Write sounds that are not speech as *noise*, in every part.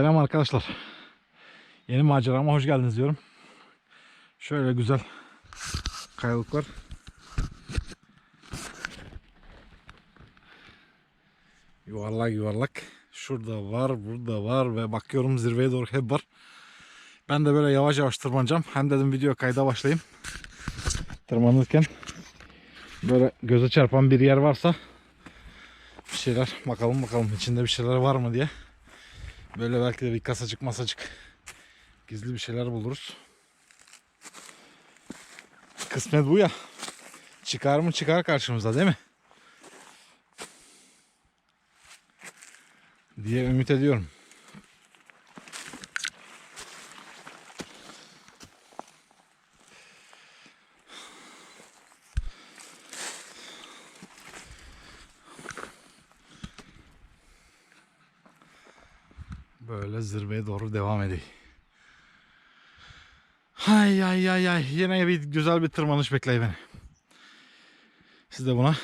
Selam arkadaşlar. Yeni macerama hoş geldiniz diyorum. Şöyle güzel kayalıklar. Yuvarlak yuvarlak. Şurada var, burada var ve bakıyorum zirveye doğru hep var. Ben de böyle yavaş yavaş tırmanacağım. Hem dedim video kayda başlayayım. Tırmanırken böyle göze çarpan bir yer varsa bir şeyler bakalım bakalım içinde bir şeyler var mı diye. Böyle belki de bir kasacık masacık gizli bir şeyler buluruz. Kısmet bu ya. Çıkar mı çıkar karşımıza değil mi? Diye ümit ediyorum. Böyle zirveye doğru devam edeyim. Ay ay ay ay. Yine bir güzel bir tırmanış bekliyor beni. Siz de buna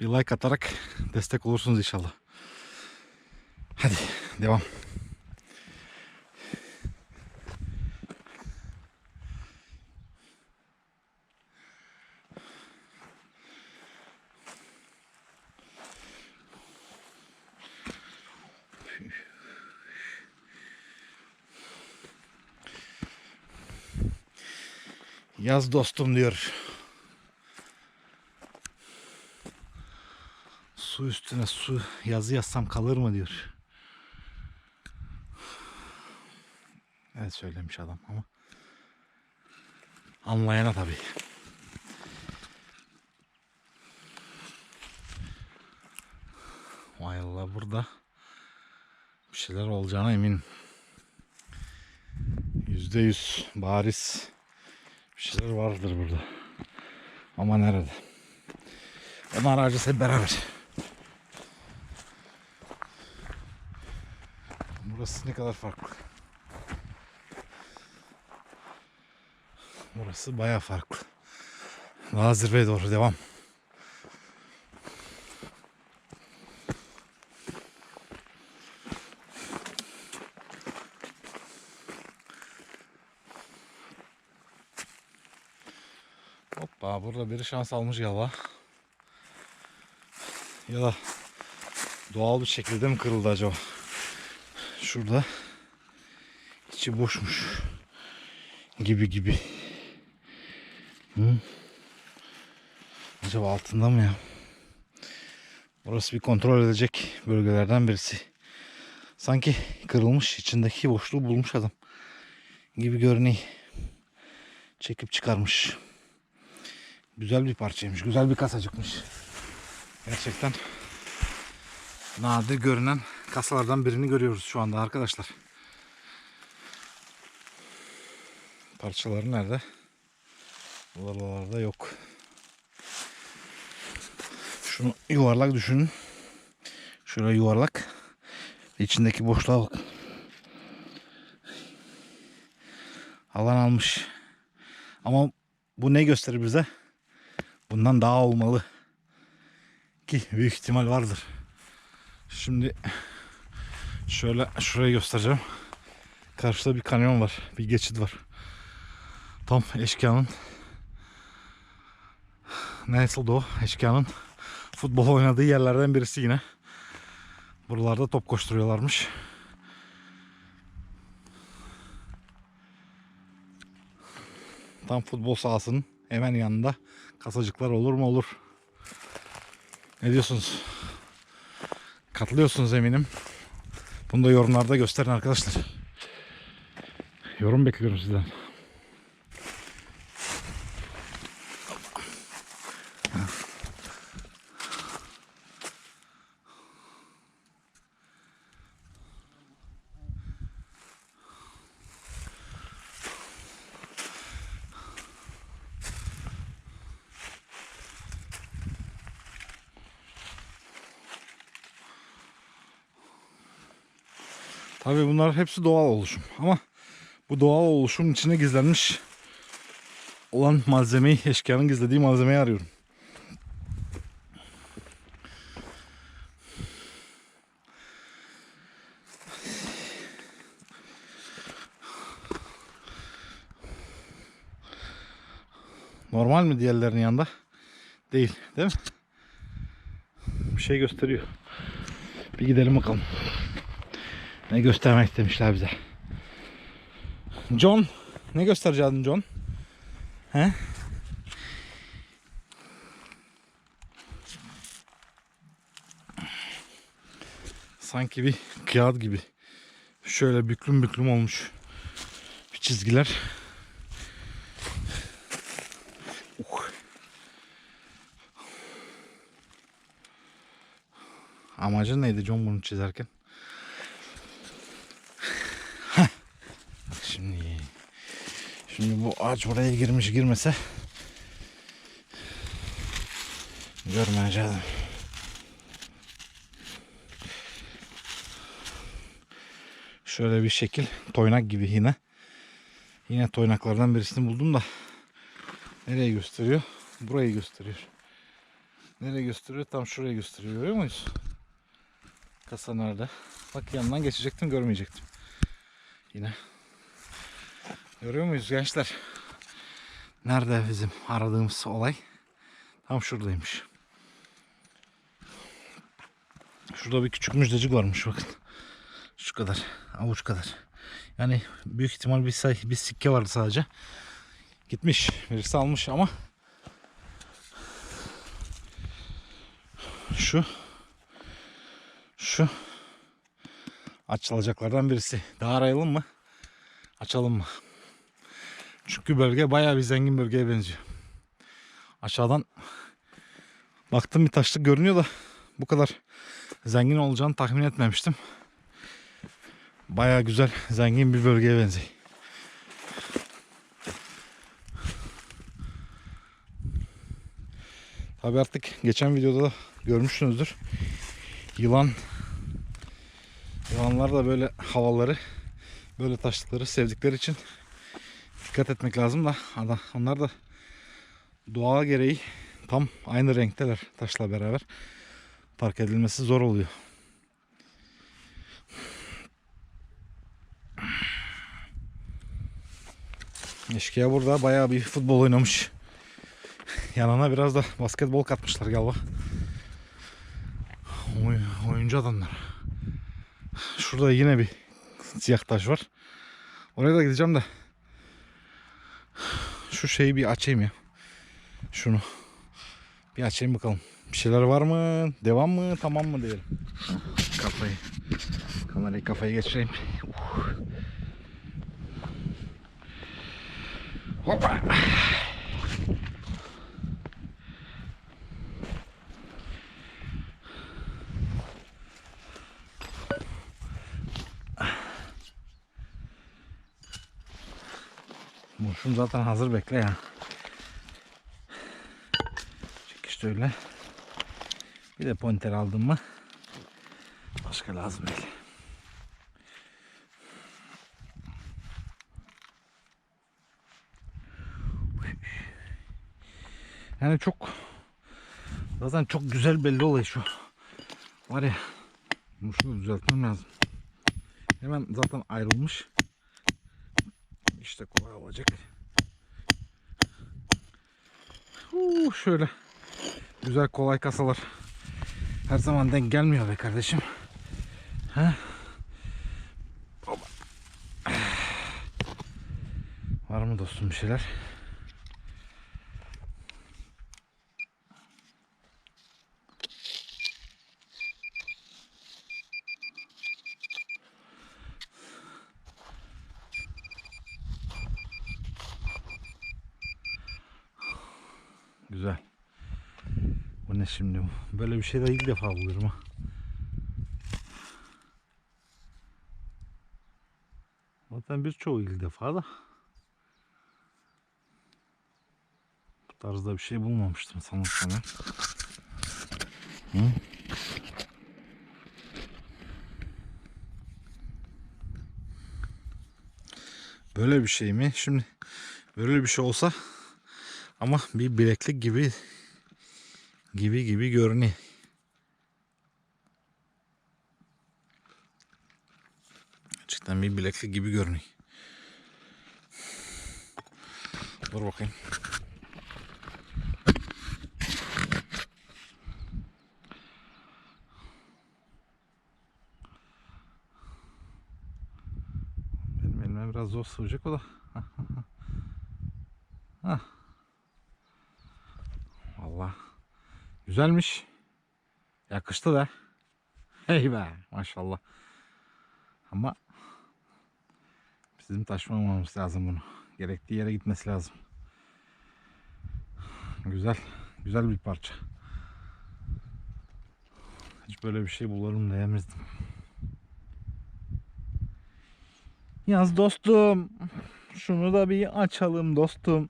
bir like atarak destek olursunuz inşallah. Hadi devam. Yaz dostum diyor. Su üstüne su yazı yazsam kalır mı diyor. Evet söylemiş adam ama anlayana tabii. Vay Allah burada bir şeyler olacağına eminim. Yüzde yüz bariz bir şeyler vardır burada. Ama nerede? Onu arayacağız hep beraber. Burası ne kadar farklı. Burası baya farklı. Daha zirveye doğru devam. Hoppa burada biri şans almış galiba. Ya doğal bir şekilde mi kırıldı acaba? Şurada içi boşmuş gibi gibi. Hı? Acaba altında mı ya? Burası bir kontrol edecek bölgelerden birisi. Sanki kırılmış içindeki boşluğu bulmuş adam gibi görünüyor. Çekip çıkarmış. Güzel bir parçaymış. Güzel bir kasacıkmış. Gerçekten nadir görünen kasalardan birini görüyoruz şu anda arkadaşlar. Parçaları nerede? Buralarda yok. Şunu yuvarlak düşünün. Şöyle yuvarlak. İçindeki boşluğa bak. Alan almış. Ama bu ne gösterir bize? Bundan daha olmalı. Ki büyük ihtimal vardır. Şimdi şöyle şurayı göstereceğim. Karşıda bir kanyon var. Bir geçit var. Tam eşkıyanın nasıl o eşkıyanın futbol oynadığı yerlerden birisi yine. Buralarda top koşturuyorlarmış. Tam futbol sahasının hemen yanında kasacıklar olur mu olur. Ne diyorsunuz? Katılıyorsunuz eminim. Bunu da yorumlarda gösterin arkadaşlar. Yorum bekliyorum sizden. ve bunlar hepsi doğal oluşum. Ama bu doğal oluşumun içine gizlenmiş olan malzemeyi, eşkıyanın gizlediği malzemeyi arıyorum. Normal mi diğerlerinin yanında? Değil, değil mi? Bir şey gösteriyor. Bir gidelim bakalım. Ne göstermek istemişler bize. John. Ne göstereceksin John? He? Sanki bir kağıt gibi. Şöyle büklüm büklüm olmuş. Bir çizgiler. Uh. Amacın neydi John bunu çizerken? Heh. Bak şimdi. Şimdi bu ağaç oraya girmiş girmese görmeyeceğim. Şöyle bir şekil toynak gibi yine. Yine toynaklardan birisini buldum da nereye gösteriyor? Burayı gösteriyor. Nereye gösteriyor? Tam şuraya gösteriyor. Görüyor muyuz? Kasa nerede? Bak yanından geçecektim görmeyecektim. Yine. Görüyor muyuz gençler? Nerede bizim aradığımız olay? Tam şuradaymış. Şurada bir küçük müjdecik varmış bakın. Şu kadar. Avuç kadar. Yani büyük ihtimal bir say bir sikke vardı sadece. Gitmiş. Birisi almış ama şu şu açılacaklardan birisi. Daha arayalım mı? Açalım mı? Çünkü bölge bayağı bir zengin bölgeye benziyor. Aşağıdan baktım bir taşlık görünüyor da bu kadar zengin olacağını tahmin etmemiştim. Bayağı güzel, zengin bir bölgeye benziyor. Tabi artık geçen videoda da görmüşsünüzdür. Yılan Yılanlar da böyle havaları böyle taşlıkları sevdikleri için dikkat etmek lazım da onlar da doğa gereği tam aynı renkteler taşla beraber. Fark edilmesi zor oluyor. Eşkıya burada bayağı bir futbol oynamış. Yanına biraz da basketbol katmışlar galiba. Oy, oyuncu adamlar. Şurada yine bir siyah taş var. Oraya da gideceğim de. Şu şeyi bir açayım ya. Şunu. Bir açayım bakalım. Bir şeyler var mı? Devam mı? Tamam mı diyelim. Kafayı. Kamerayı kafaya geçireyim. Uh. Hoppa. Muşum zaten hazır bekle ya. Çekiş de öyle. Bir de pointer aldım mı? Başka lazım değil. Yani çok zaten çok güzel belli oluyor şu. Var ya Muşumu düzeltmem lazım. Hemen zaten ayrılmış. İşte kolay olacak. Huu, şöyle güzel kolay kasalar her zaman denk gelmiyor be kardeşim. Ha? *sighs* Var mı dostum bir şeyler? Güzel. Bu ne şimdi? Böyle bir şey de ilk defa buluyorum ha. Zaten birçoğu ilk defa da. Bu tarzda bir şey bulmamıştım sanırsam. Hı? Böyle bir şey mi? Şimdi böyle bir şey olsa ama bir bileklik gibi gibi gibi görünüyor. Gerçekten bir bileklik gibi görünüyor. Dur bakayım. Benim elime biraz zor sığacak o da. Güzelmiş. Yakıştı be. Hey be maşallah. Ama bizim taşımamamız lazım bunu. Gerektiği yere gitmesi lazım. Güzel. Güzel bir parça. Hiç böyle bir şey bulurum diyemezdim. Yaz dostum. Şunu da bir açalım dostum.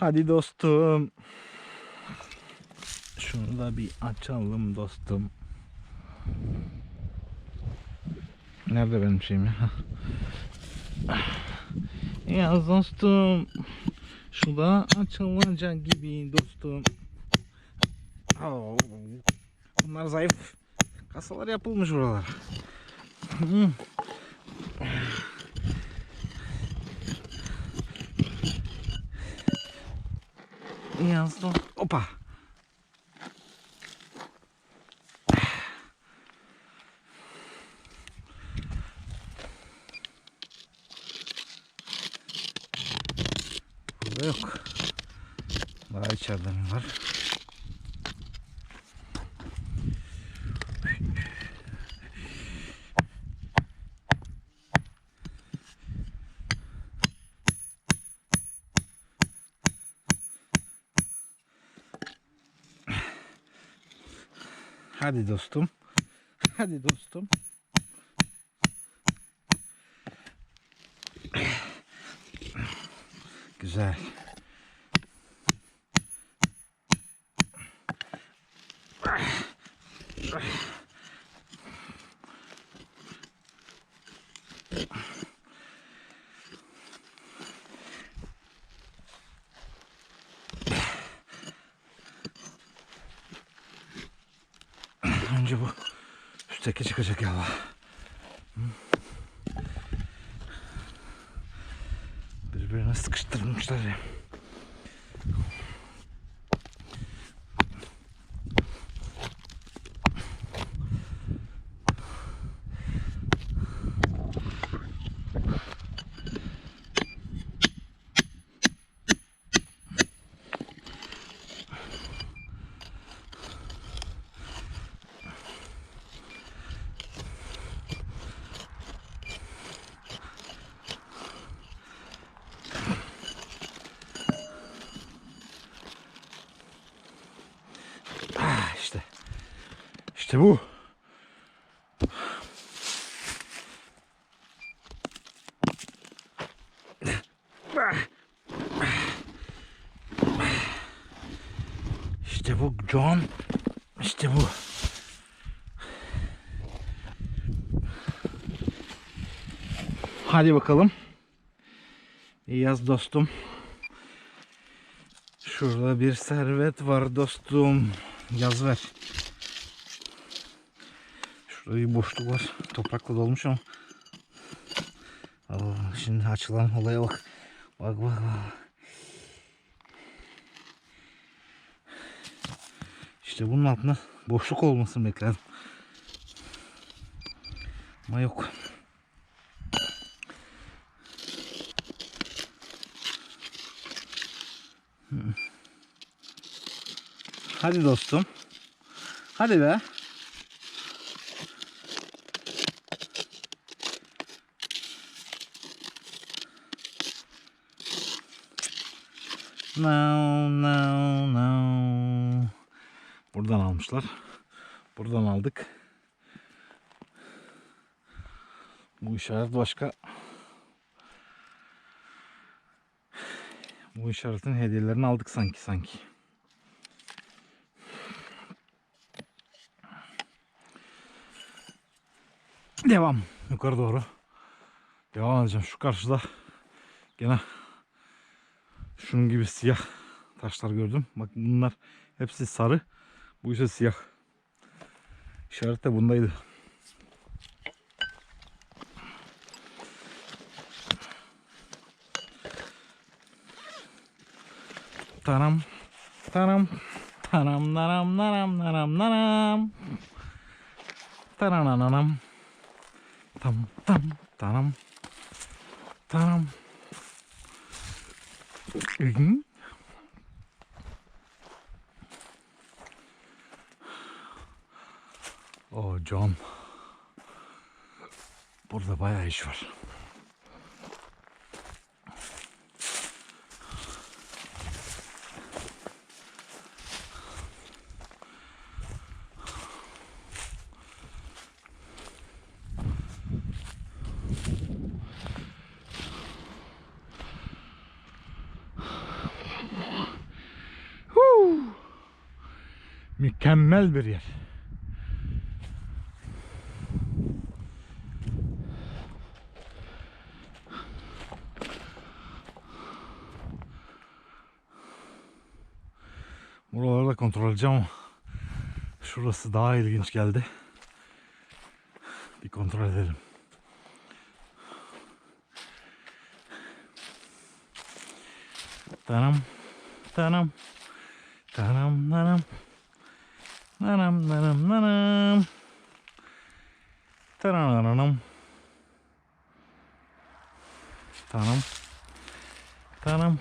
Hadi dostum. Şunu da bir açalım dostum. Nerede benim şeyim ya? *laughs* Yaz dostum. Şu da açılacak gibi dostum. Bunlar zayıf. Kasalar yapılmış buralar. Dost. Opa. Burada yok. Daha içeride mi var? Hadi dostum. *laughs* Hadi dostum. Güzel. Önce bu üstteki çıkacak ya. Birbirine sıkıştırmışlar ya. Ah işte. İşte bu. İşte bu John. İşte bu. Hadi bakalım. Yaz dostum. Şurada bir servet var dostum. Yaz ver. Şurada bir boşluk var. Toprakla dolmuş ama. Aa, şimdi açılan olaya bak. Bak bak bak. İşte bunun altında boşluk olmasını bekledim. Ama yok. Hadi dostum. Hadi be. No, no, no. Buradan almışlar. Buradan aldık. Bu işaret başka. Bu işaretin hediyelerini aldık sanki sanki. Devam. Yukarı doğru. Devam edeceğim. Şu karşıda gene şunun gibi siyah taşlar gördüm. Bak bunlar hepsi sarı. Bu ise siyah. İşaret de bundaydı. Tanam. Tanam. Tanam naram naram naram naram. Tarananam. Tam tam tanam. Tanam. Hı. O John. Burada bayağı iş var. Mükemmel bir yer. Buraları da kontrol edeceğim ama şurası daha ilginç geldi. Bir kontrol edelim. Tanam, tanam, tanam, tanam, Nanam, nanam, nanam. Taranam. Tanam. Tanam.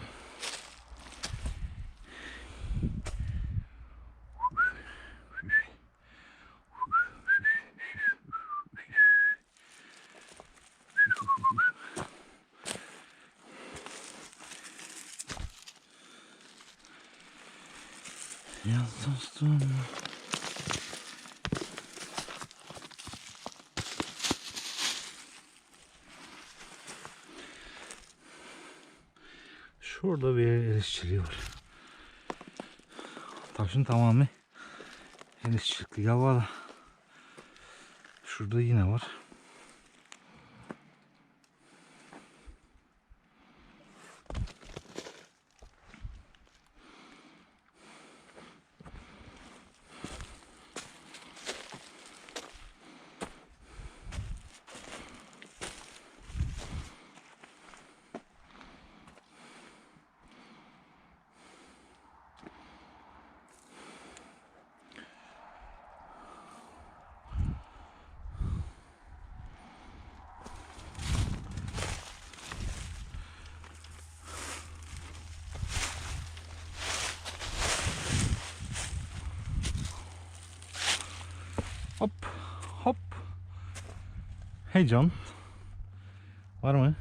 Şurada bir el işçiliği var. Taşın tamamı el işçilikli var. Şurada yine var. Hey. Var mı?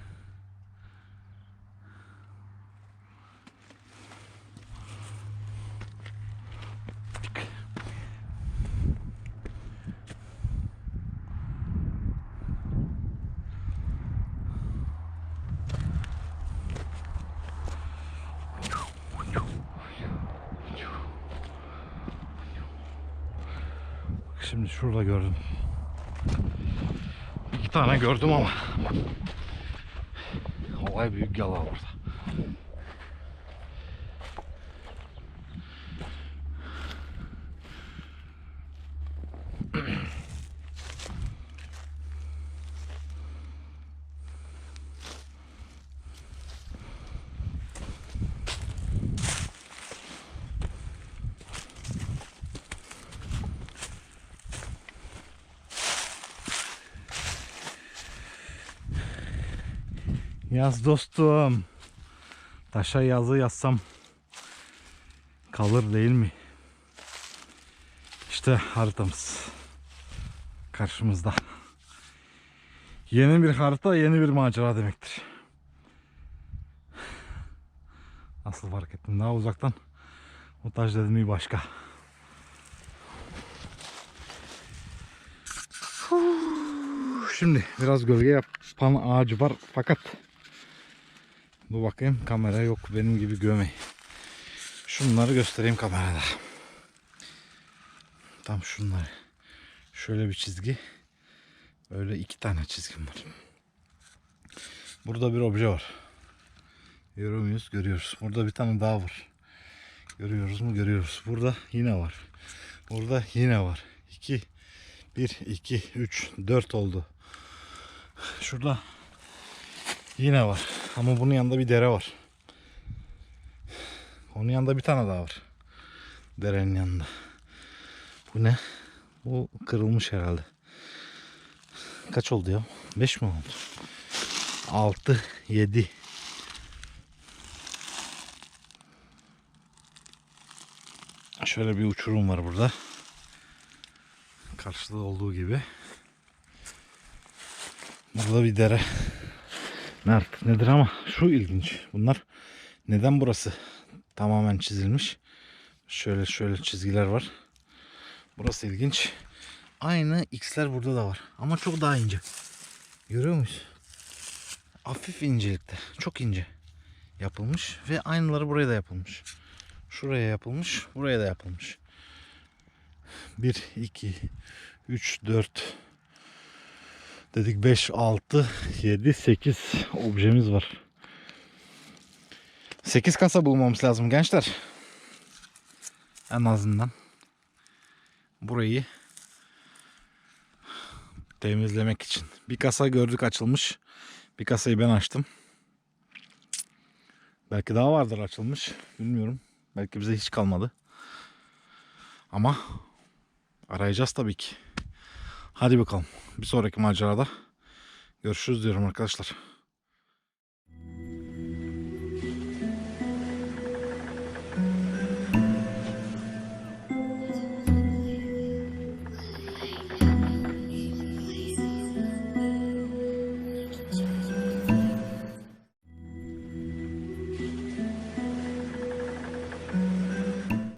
Şimdi şurada gördüm. Tane gördüm ama. Olay büyük yalan orada. Yaz dostum. Taşa yazı yazsam kalır değil mi? İşte haritamız. Karşımızda. Yeni bir harita, yeni bir macera demektir. Nasıl fark ettim? Daha uzaktan montaj dedim bir başka. Şimdi biraz gölge yapan ağacı var fakat bu bakayım kamera yok benim gibi gömeyi. Şunları göstereyim kamerada. Tam şunları. Şöyle bir çizgi. Böyle iki tane çizgim var. Burada bir obje var. Görüyor muyuz? Görüyoruz. Burada bir tane daha var. Görüyoruz mu? Görüyoruz. Burada yine var. Burada yine var. 2 1 2 3 4 oldu. Şurada yine var. Ama bunun yanında bir dere var. Onun yanında bir tane daha var. Derenin yanında. Bu ne? Bu kırılmış herhalde. Kaç oldu ya? 5 mi oldu? 6, 7. Şöyle bir uçurum var burada. Karşıda olduğu gibi. Burada bir dere. Ne nedir ama şu ilginç. Bunlar neden burası tamamen çizilmiş? Şöyle şöyle çizgiler var. Burası ilginç. Aynı x'ler burada da var. Ama çok daha ince. Görüyor muyuz? Hafif incelikte. Çok ince. Yapılmış. Ve aynıları buraya da yapılmış. Şuraya yapılmış. Buraya da yapılmış. 1, 2, 3, 4 dedik 5, 6, 7, 8 objemiz var. 8 kasa bulmamız lazım gençler. En azından burayı temizlemek için. Bir kasa gördük açılmış. Bir kasayı ben açtım. Belki daha vardır açılmış. Bilmiyorum. Belki bize hiç kalmadı. Ama arayacağız tabii ki. Hadi bakalım. Bir sonraki macerada görüşürüz diyorum arkadaşlar.